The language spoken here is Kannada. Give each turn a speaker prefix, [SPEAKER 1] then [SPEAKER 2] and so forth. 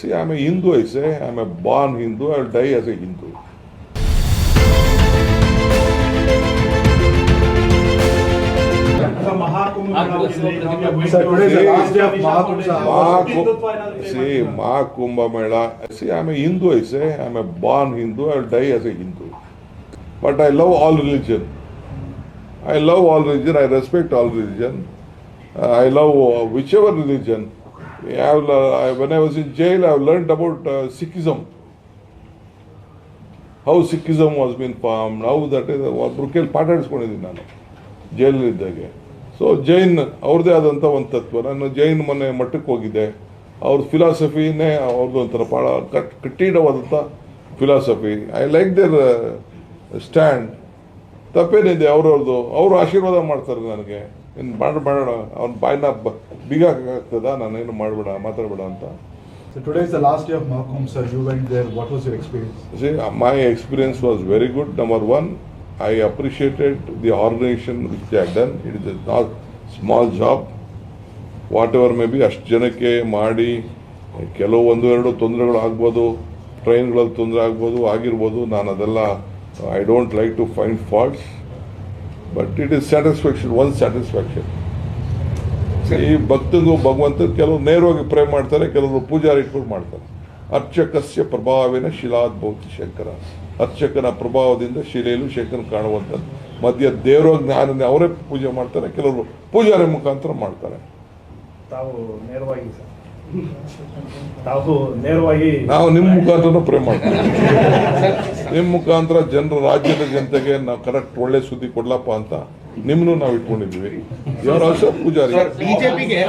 [SPEAKER 1] see, I'm a Hindu, I say. I'm a born Hindu. I'll die as a Hindu. See, Mahakumbh Mela. See, I'm a Hindu, I say. I'm a born Hindu. I'll die as a Hindu. But I love all religion. I love all religion. I respect all religion. Uh, I love uh, whichever religion. I have, uh, I, when I was in jail, I've learned about uh, Sikhism. How Sikhism was been formed, how that is, ಒಬ್ರು ಕೇಳಿ ಪಾಠ ಆಡಿಸ್ಕೊಂಡಿದ್ದೀನಿ ನಾನು ಜೈಲಲ್ಲಿದ್ದಾಗೆ ಸೊ ಜೈನ್ ಅವ್ರದ್ದೇ ಆದಂಥ ಒಂದು ತತ್ವ. ನಾನು ಜೈನ್ ಮೊನ್ನೆ ಮಠಕ್ಕೆ ಹೋಗಿದ್ದೆ. ಅವ್ರ ಫಿಲಾಸಫಿನೇ ಅವ್ರದ್ದು ಒಂಥರ ಭಾಳ ಕಟ್ ಕಠಿಣವಾದಂಥ philosophy I like their stand ತಪ್ಪೇನಿದೆ ಅವ್ರವ್ರದ್ದು. ಅವರು ಆಶೀರ್ವಾದ ಮಾಡ್ತಾರೆ ನನಗೆ. ಏನು ಬೇಡ ಬೇಡ ಅವ್ನು ಬಾಯ್ನ ಬ ಬೀಗ ಆಗ್ತದ ನಾನು ಏನು ಮಾಡಬೇಡ ಮಾತಾಡಬೇಡ ಅಂತ. My experience was very good number one I appreciated the organisation which done it is not small job whatever may be ಅಷ್ಟು ಜನಕ್ಕೆ ಮಾಡಿ ಕೆಲವು ಒಂದು ಎರಡು ತೊಂದರೆಗಳು ಆಗ್ಬೋದು ಟ್ರೈನ್ಗಳಲ್ಲಿ ತೊಂದರೆ ಆಗ್ಬೋದು ಆಗಿರ್ಬೋದು. ನಾನು ಅದೆಲ್ಲ I don't like to find faults but it is satisfaction one satisfaction ಈ ಭಕ್ತಗೂ ಭಗವಂತ ಕೆಲವರು ನೇರವಾಗಿ ಪ್ರೇ ಮಾಡ್ತಾರೆ, ಕೆಲವರು ಪೂಜಾರಿ ಇಟ್ಕೊಂಡು ಮಾಡ್ತಾರೆ. ಅರ್ಚಕಸ್ಯ ಪ್ರಭಾವಿನ ಶಿಲಾದ್ಭೌತಿ ಶಂಕರ. ಅರ್ಚಕನ ಪ್ರಭಾವದಿಂದ ಶಿಲೆಯಲ್ಲೂ ಶಂಕರ ಕಾಣುವಂಥದ್ದು. ಮಧ್ಯ ದೇವರ ಜ್ಞಾನನೇ ಅವರೇ ಪೂಜೆ ಮಾಡ್ತಾರೆ, ಕೆಲವರು ಪೂಜಾರಿ ಮುಖಾಂತರ ಮಾಡ್ತಾರೆ.
[SPEAKER 2] ತಾವು ನೇರವಾಗಿ ತಾವು ನೇರವಾಗಿ
[SPEAKER 1] ನಾವು ನಿಮ್ಮ ಮುಖಾಂತರ ಪ್ರೇಮ ಮಾಡ್ತೀವಿ. ನಿಮ್ಮ ಮುಖಾಂತರ ಜನರ ರಾಜ್ಯದ ಜನತೆಗೆ ನಾವು ಕರೆಕ್ಟ್ ಒಳ್ಳೆ ಸುದ್ದಿ ಕೊಡ್ಲಪ್ಪ ಅಂತ ನಿಮ್ಮನ್ನು ನಾವು ಇಟ್ಕೊಂಡಿದ್ವಿ ಇವರ ಪೂಜಾರಿ.
[SPEAKER 3] ಬಿಜೆಪಿಗೆ